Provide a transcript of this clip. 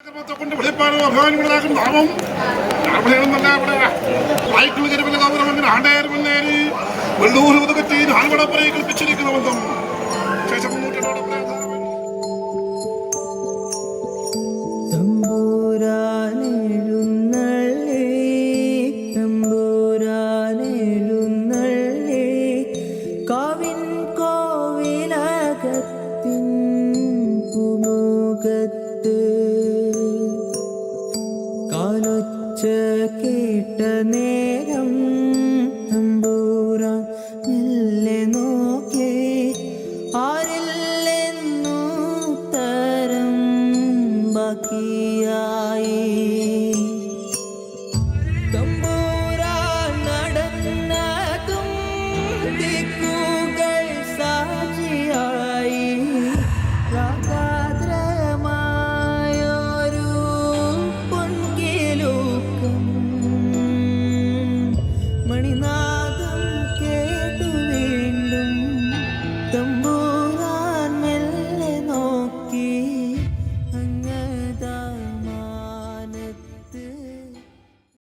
കൊണ്ട് വെളിപ്പാടും അഭിമാനികളാകും നാമം രാമനേണെന്നല്ല ഇവിടെ വായിക്കുള്ള ചെരുവിന്റെ ഗൗരവം അങ്ങനെ ആണ്ടേരുമെന്നേരി വെള്ളൂർ ഉതകറ്റി നാൽവടപ്പുറയെ ശേഷം മുന്നൂറ്റോടെ തമ്പുരാനെഴുന്നള്ളി തമ്പുരാനെഴുന്നള്ളി കാവിൻ കോവിലകത്തിൻ പുമുഖത്ത് കാലൊച്ച കേട്ട നേരം തമ്പൂരാൻ മെല്ലെ നോക്കി. ആരില്ലെന്നു തരം ബാക്കിയാ